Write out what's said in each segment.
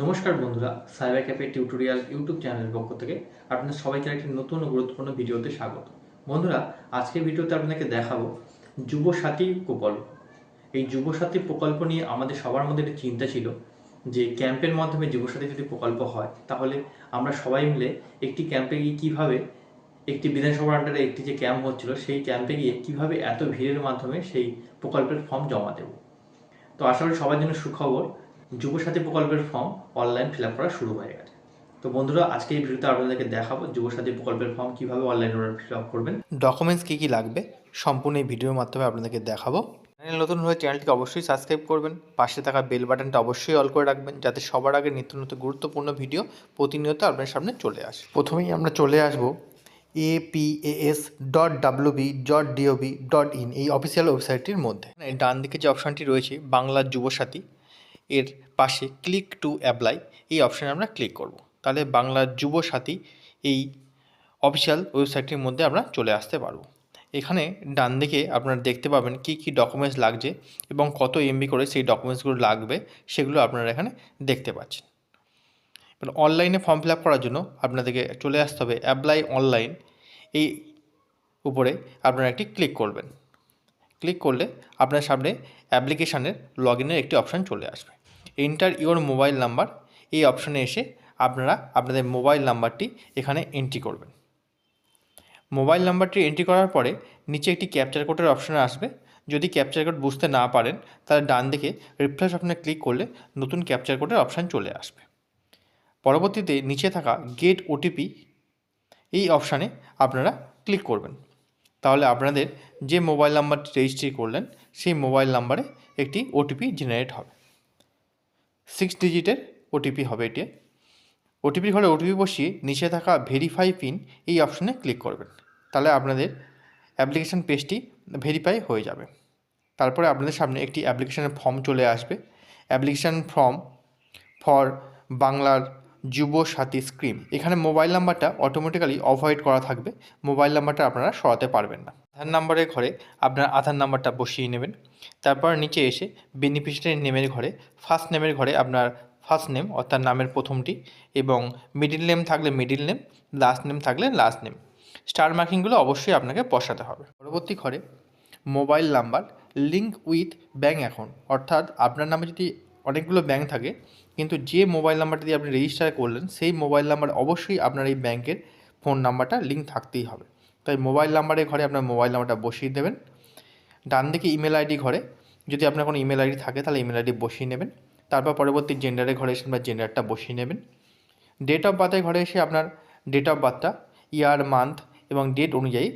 নমস্কার বন্ধুরা cyber cafe tutorial YouTube চ্যানেলের পক্ষ থেকে আপনাদের সবাইকে একটি নতুন ও গুরুত্বপূর্ণ ভিডিওতে স্বাগত। বন্ধুরা, আজকের ভিডিওতে আপনাদেরকে দেখাবো যুবসাথী প্রকল্প। এই যুবসাথী প্রকল্প নিয়ে আমাদের সবার মধ্যে একটি চিন্তা ছিল যে ক্যাম্পের মাধ্যমে যুবসাথী যদি প্রকল্প হয়, তাহলে আমরা সবাই মিলে একটি ক্যাম্পে গিয়ে কীভাবে একটি বিধানসভার আন্ডারে একটি যে ক্যাম্প হচ্ছিল, সেই ক্যাম্পে গিয়ে কীভাবে এত ভিড়ের মাধ্যমে সেই প্রকল্পের ফর্ম জমা দেব। তো আশা করি সবার জন্য সুখবর। যুবসাথী প্রকল্পের ফর্ম অনলাইন ফিল করা শুরু হয়ে গেছে। তো বন্ধুরা, আজকে এই ভিডিওতে আপনাদেরকে দেখাবো যুবসাথী প্রকল্পের ফর্ম কীভাবে অনলাইনে ফিল আপ করবেন। ডকুমেন্টস কী কী লাগবে, সম্পূর্ণ এই ভিডিওর মাধ্যমে আপনাদেরকে দেখাবো। নতুন হলে চ্যানেলটিকে অবশ্যই সাবস্ক্রাইব করবেন, পাশে থাকা বেল বাটনটা অবশ্যই অল করে রাখবেন, যাতে সবার আগে নিত্য নতুন গুরুত্বপূর্ণ ভিডিও প্রতিনিয়ত আপনার সামনে চলে আসে। প্রথমেই আমরা চলে আসব APAS dot WB dot DOB dot in এই অফিসিয়াল ওয়েবসাইটটির মধ্যে। ডান দিকে যে অপশানটি রয়েছে বাংলা যুবসাথী এর পাশে ক্লিক টু অ্যাপ্লাই এই অপশানে আমরা ক্লিক করব। তাহলে বাংলা যুবসাথী এই অফিসিয়াল ওয়েবসাইটটির মধ্যে আমরা চলে আসতে পারব। এখানে ডান দিকে আপনারা দেখতে পাবেন কী কী ডকুমেন্টস লাগছে এবং কত এমবি করে সেই ডকুমেন্টসগুলো লাগবে সেগুলো আপনারা এখানে দেখতে পাচ্ছেন। এবার অনলাইনে ফর্ম ফিল করার জন্য আপনাদেরকে চলে আসতে হবে অ্যাপ্লাই অনলাইন এই উপরে আপনারা একটি ক্লিক করবেন। ক্লিক করলে আপনার সামনে অ্যাপ্লিকেশানের লগ একটি অপশান চলে আসবে। এন্টার ইওর মোবাইল নাম্বার এই অপশানে এসে আপনারা আপনাদের মোবাইল নাম্বারটি এখানে এন্ট্রি করবেন। মোবাইল নাম্বারটি এন্ট্রি করার পরে নিচে একটি ক্যাপচার কোডের অপশান আসবে। যদি ক্যাপচার কোড বুঝতে না পারেন, তাহলে ডান দিকে রিফ্রেশ অপশানে ক্লিক করলে নতুন ক্যাপচার কোডের অপশান চলে আসবে। পরবর্তীতে নিচে থাকা গেট ওটিপি এই অপশানে আপনারা ক্লিক করবেন। তাহলে আপনাদের যে মোবাইল নাম্বারটি রেজিস্ট্রি করলেন, সেই মোবাইল নাম্বারে একটি ওটিপি জেনারেট হবে। সিক্স ডিজিটের ওটিপি হবে এটি। ওটিপি ঘরে ওটিপি বসিয়ে নিচে থাকা ভেরিফাই পিন এই অপশানে ক্লিক করবেন। তাহলে আপনাদের অ্যাপ্লিকেশান পেজটি ভেরিফাই হয়ে যাবে। তারপরে আপনাদের সামনে একটি অ্যাপ্লিকেশানের ফর্ম চলে আসবে। অ্যাপ্লিকেশান ফর্ম ফর বাংলার যুব সাথী স্ক্রিম এখানে মোবাইল নাম্বারটা অটোমেটিক্যালি অভয়েড করা থাকবে। মোবাইল নাম্বারটা আপনারা সরাতে পারবেন না। আধার নাম্বারের ঘরে আপনার আধার নাম্বারটা বসিয়ে নেবেন। তারপর নিচে এসে বেনিফিশিয়ারি নেমের ঘরে ফার্স্ট নেমের ঘরে আপনার ফার্স্ট নেম অর্থাৎ নামের প্রথমটি এবং মিডিল নেম থাকলে মিডিল নেম লাস্ট নেম থাকলে লাস্ট নেম স্টার মার্কিংগুলো অবশ্যই আপনাকে বসাতে হবে। পরবর্তী ঘরে mobile number link with bank account অর্থাৎ আপনার নামে যদি অনেকগুলো ব্যাঙ্ক থাকে, কিন্তু যে মোবাইল নাম্বারটা দিয়ে আপনি রেজিস্টার করলেন, সেই মোবাইল নাম্বার অবশ্যই আপনার এই ব্যাংকের ফোন নাম্বারটা লিঙ্ক থাকতেই হবে। তাই মোবাইল নাম্বারের ঘরে আপনার মোবাইল নাম্বারটা বসিয়ে দেবেন। ডান দিকে ইমেল আইডি ঘরে। যদি আপনার কোনো ইমেল আইডি থাকে, তাহলে ইমেল আইডি বসিয়ে নেবেন। তারপর পরবর্তী জেন্ডারের ঘরে এসে আপনার জেন্ডারটা বসিয়ে নেবেন। ডেট অফ বার্থের ঘরে এসে আপনার ডেট অফ বার্থটা ইয়ার মান্থ এবং ডেট অনুযায়ী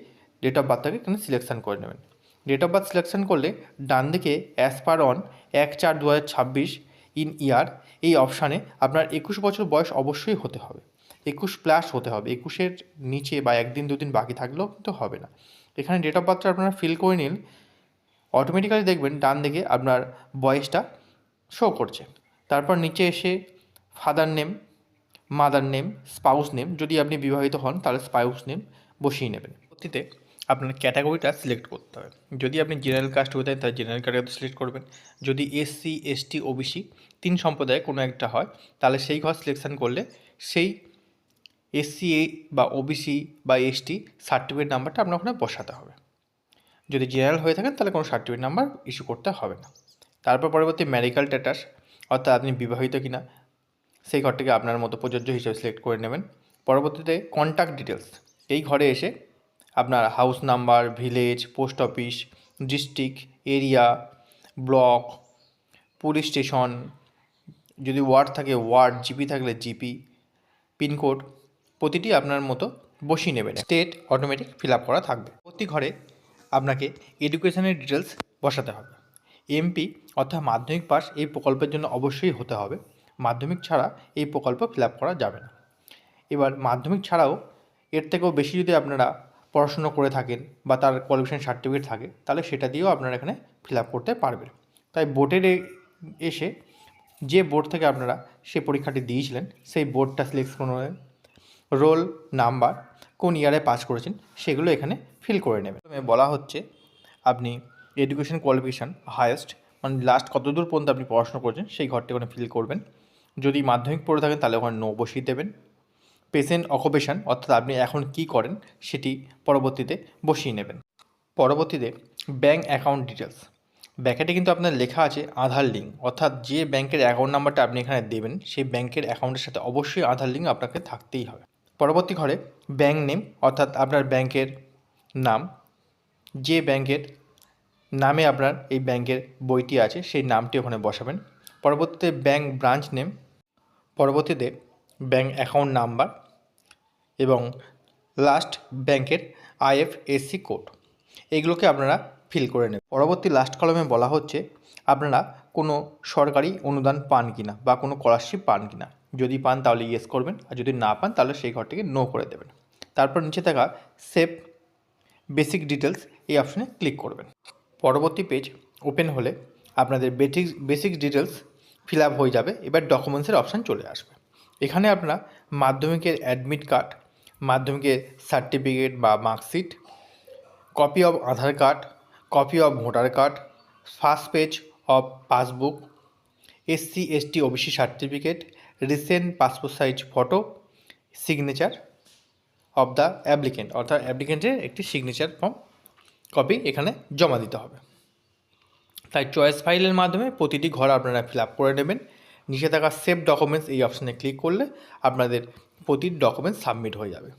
ডেট অফ বার্থটাকে এখানে সিলেকশান করে নেবেন। ডেট অফ বার্থ সিলেকশন করলে ডান দিকে অ্যাজ পার অন এক চার দু ইন ইয়ার এই অপশানে আপনার একুশ বছর বয়স অবশ্যই হতে হবে। একুশ প্লাস হতে হবে। একুশের নিচে বা একদিন, দুদিন বাকি থাকলেও কিন্তু হবে না। এখানে ডেট অফ বার্থটা আপনারা ফিল করে নিন। অটোমেটিক্যালি দেখবেন, ডান দিকে আপনার বয়সটা শো করছে। তারপর নিচে এসে father name mother name spouse name যদি আপনি বিবাহিত হন, তাহলে স্পাউস নেম বসিয়ে নেবেন। পরবর্তীতে আপনার ক্যাটাগরিটা সিলেক্ট করতে হবে। যদি আপনি জেনারেল কাস্ট হয়ে থাকেন তাহলে জেনারেল ক্যাটাগরি সিলেক্ট করবেন। যদি এসসি এসটি ওবিসি তিন সম্প্রদায়ে কোনো একটা হয়, তাহলে সেই ঘর সিলেকশান করলে সেই এসসি বা ওবিসি বা এসটি সার্টিফিকেট নাম্বারটা আপনার ওখানে বসাতে হবে। যদি জেনারেল হয়ে থাকেন তাহলে কোনো সার্টিফিকেট নাম্বার ইস্যু করতে হবে না। তারপর পরবর্তী মেডিকেল স্ট্যাটাস, অর্থাৎ আপনি বিবাহিত কিনা, সেই ঘরটিকে আপনার মতো প্রযোজ্য হিসেবে সিলেক্ট করে নেবেন। পরবর্তীতে কন্ট্যাক্ট ডিটেলস এই ঘরে এসে আপনার house number village post office district area block police station যদি ওয়ার্ড থাকে ওয়ার্ড জিপি থাকলে জিপি পিনকোড প্রতিটি আপনার মতো বসিয়ে নেবেন। স্টেট অটোমেটিক ফিল করা থাকবে। প্রতি ঘরে আপনাকে এডুকেশনের ডিটেলস বসাতে হবে। এমপি অর্থাৎ মাধ্যমিক পাস এই প্রকল্পের জন্য অবশ্যই হতে হবে। মাধ্যমিক ছাড়া এই প্রকল্প ফিল করা যাবে না। এবার মাধ্যমিক ছাড়াও এর থেকেও বেশি যদি আপনারা পড়াশুনো করে থাকেন বা তার কোয়ালিফিকেশান সার্টিফিকেট থাকে, তাহলে সেটা দিয়েও আপনারা এখানে ফিল করতে পারবেন। তাই বোর্ডের এসে যে বোর্ড থেকে আপনারা সেই পরীক্ষাটি দিয়েছিলেন, সেই বোর্ডটা সিলেক্ট করে রোল নাম্বার কোন ইয়ারে পাস করেছেন সেগুলো এখানে ফিল করে নেবেন। বলা হচ্ছে আপনি এডুকেশন কোয়ালিফিকেশান হায়েস্ট মানে লাস্ট কতদূর পর্যন্ত আপনি পড়াশোনা করেছেন সেই ঘরটি ওখানে ফিল করবেন। যদি মাধ্যমিক পড়ে থাকেন তাহলে ওখানে নো বসিয়ে দেবেন। পেশেন্ট অকুপেশান, অর্থাৎ আপনি এখন কি করেন সেটি পরবর্তীতে বসিয়ে নেবেন। পরবর্তীতে ব্যাঙ্ক অ্যাকাউন্ট ডিটেলস ব্যাকেটে কিন্তু আপনার লেখা আছে আধার লিঙ্ক, অর্থাৎ যে ব্যাংকের অ্যাকাউন্ট নাম্বারটা আপনি এখানে দেবেন, সেই ব্যাংকের অ্যাকাউন্টের সাথে অবশ্যই আধার লিঙ্ক আপনাকে থাকতেই হবে। পরবর্তী ঘরে ব্যাঙ্ক নেম অর্থাৎ আপনার ব্যাংকের নাম। যে ব্যাংকের নামে আপনার এই ব্যাংকের বইটি আছে, সেই নামটি ওখানে বসাবেন। পরবর্তীতে ব্যাংক ব্রাঞ্চ নেম পরবর্তীতে ব্যাংক অ্যাকাউন্ট নাম্বার এবং লাস্ট ব্যাংকের আইএফএসসি কোড এগুলোকে আপনারা ফিল করে নেবেন। পরবর্তী লাস্ট কলমে বলা হচ্ছে, আপনারা কোনো সরকারি অনুদান পান কিনা বা কোনো স্কলারশিপ পান কিনা। যদি পান তাহলে ইয়েস করবেন, আর যদি না পান তাহলে সেই ঘরটিকে নো করে দেবেন। তারপর নিচে থাকা সেভ বেসিক ডিটেলস এই অপশানে ক্লিক করবেন। পরবর্তী পেজ ওপেন হলে আপনাদের basic basic details fill up হয়ে যাবে, এবার ডকুমেন্টসের অপশান চলে আসবে। এখানে আপনারা মাধ্যমিকের অ্যাডমিট কার্ড মাধ্যমিকের সার্টিফিকেট বা marksheet copy of Aadhaar card copy of voter card first page of passbook SC ST OBC certificate recent passport size photo signature of the applicant অর্থাৎ অ্যাপ্লিকেন্টের একটি সিগনেচার ফর্ম কপি এখানে জমা দিতে হবে। তাই চয়েস ফাইলের মাধ্যমে প্রতিটি ঘর আপনারা ফিল আপ করে নেবেন। নিচে থাকা সেভ ডকুমেন্টস এই অপশানে ক্লিক করলে আপনাদের প্রতিটি ডকুমেন্টস সাবমিট হয়ে যাবে।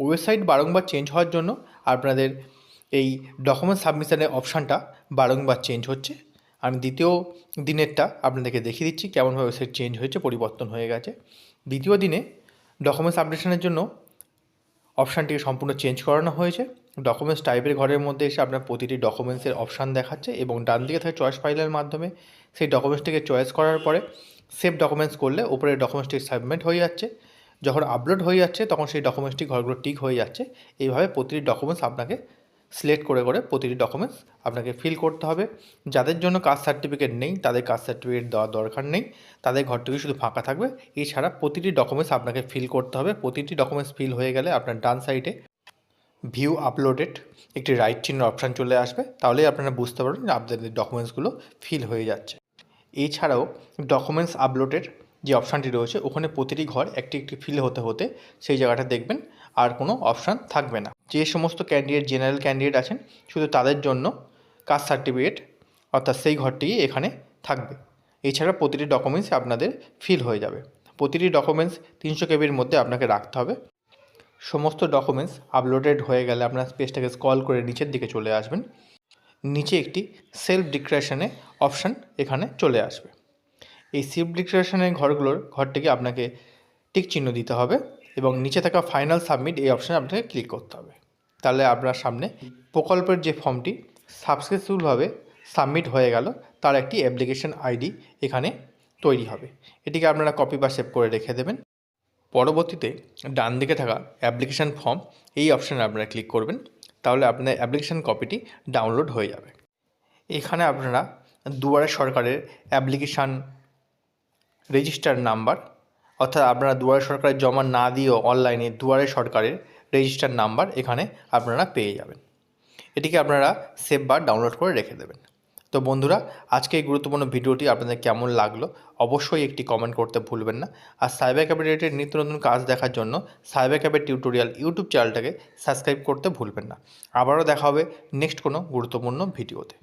ওয়েবসাইট বারংবার চেঞ্জ হওয়ার জন্য আপনাদের এই ডকুমেন্ট সাবমিশনের অপশানটা বারংবার চেঞ্জ হচ্ছে। আমি দ্বিতীয় দিনেরটা আপনাদেরকে দেখিয়ে দিচ্ছি, কেমনভাবে ওয়েবসাইট চেঞ্জ হয়েছে, পরিবর্তন হয়ে গেছে। দ্বিতীয় দিনে ডকুমেন্টস আপডেশনের জন্য অপশানটিকে সম্পূর্ণ চেঞ্জ করানো হয়েছে। ডকুমেন্টস টাইপের ঘরের মধ্যে এসে আপনার প্রতিটি ডকুমেন্টসের অপশান দেখাচ্ছে এবং ডান দিকে থাকে চয়েস ফাইলের মাধ্যমে। সেই ডকুমেন্টসটিকে চয়েস করার পরে সেভ ডকুমেন্টস করলে উপরে ডকুমেন্টসটি সাবমিট হয়ে যাচ্ছে। যখন আপলোড হয়ে যাচ্ছে, তখন সেই ডকুমেন্টসটি ঘরগুলো টিক হয়ে যাচ্ছে। এইভাবে প্রতিটি ডকুমেন্টস আপনাকে সিলেক্ট করে করে প্রতিটি ডকুমেন্টস আপনাকে ফিল করতে হবে। যাদের জন্য কাস্ট সার্টিফিকেট নেই, তাদের কাস্ট সার্টিফিকেট দেওয়ার দরকার নেই। তাদের ঘরটুকু শুধু ফাঁকা থাকবে। এছাড়া প্রতিটি ডকুমেন্টস আপনাকে ফিল করতে হবে। প্রতিটি ডকুমেন্টস ফিল হয়ে গেলে আপনার ডান সাইডে ভিউ আপলোডেড একটি রাইট চিহ্ন অপশান চলে আসবে। তাহলেই আপনারা বুঝতে পারবেন যে আপনাদের ডকুমেন্টসগুলো ফিল হয়ে যাচ্ছে। এছাড়াও ডকুমেন্টস আপলোডের যে অপশানটি রয়েছে, ওখানে প্রতিটি ঘর একটি একটি ফিল হতে হতে সেই জায়গাটা দেখবেন। আর কোনো অপশান থাকবে না। যে সমস্ত ক্যান্ডিডেট জেনারেল ক্যান্ডিডেট আছেন, শুধু তাদের জন্য কাস্ট সার্টিফিকেট, অর্থাৎ সেই ঘরটি এখানে থাকবে। এছাড়া প্রতিটি ডকুমেন্টস আপনাদের ফিল হয়ে যাবে। প্রতিটি ডকুমেন্টস তিনশো কেবির মধ্যে আপনাকে রাখতে হবে। সমস্ত ডকুমেন্টস আপলোডেড হয়ে গেলে আপনার পেজটাকে স্কল করে নিচের দিকে চলে আসবেন। নিচে একটি সেলফ ডিক্লারেশনে অপশান এখানে চলে আসবে। এই সেলফ ডিক্লারেশনের ঘরগুলোর, ঘরটিকে আপনাকে টিক চিহ্ন দিতে হবে। এবং নিচে থাকা ফাইনাল সাবমিট এই অপশানে আপনাকে ক্লিক করতে হবে। তাহলে আপনার সামনে প্রকল্পের যে ফর্মটি সাকসেসফুলভাবে সাবমিট হয়ে গেল, তার একটি অ্যাপ্লিকেশন আইডি এখানে তৈরি হবে। এটিকে আপনারা কপি বা সেভ করে রেখে দেবেন। পরবর্তীতে ডান দিকে থাকা অ্যাপ্লিকেশান ফর্ম এই অপশানে আপনারা ক্লিক করবেন, তাহলে আপনার অ্যাপ্লিকেশান কপিটি ডাউনলোড হয়ে যাবে। এখানে আপনারা দুয়ারে সরকারের অ্যাপ্লিকেশান রেজিস্টার নাম্বার অর্থাৎ আপনারা দুয়ারে সরকারের জমা না দিয়েও অনলাইনে দুয়ারে সরকারের রেজিস্টার নাম্বার এখানে আপনারা পেয়ে যাবেন। এটিকে আপনারা সেভ বা ডাউনলোড করে রেখে দেবেন। তো বন্ধুরা, আজকে এই গুরুত্বপূর্ণ ভিডিওটি আপনাদের কেমন লাগল অবশ্যই একটি কমেন্ট করতে ভুলবেন না। আর সাইবার ক্যাফে রিলেটেড নিত্য নতুন কাজ দেখার জন্য সাইবার ক্যাফে টিউটোরিয়াল ইউটিউব চ্যানেলটাকে সাবস্ক্রাইব করতে ভুলবেন না। আবারও দেখা হবে নেক্সট কোনো গুরুত্বপূর্ণ ভিডিওতে।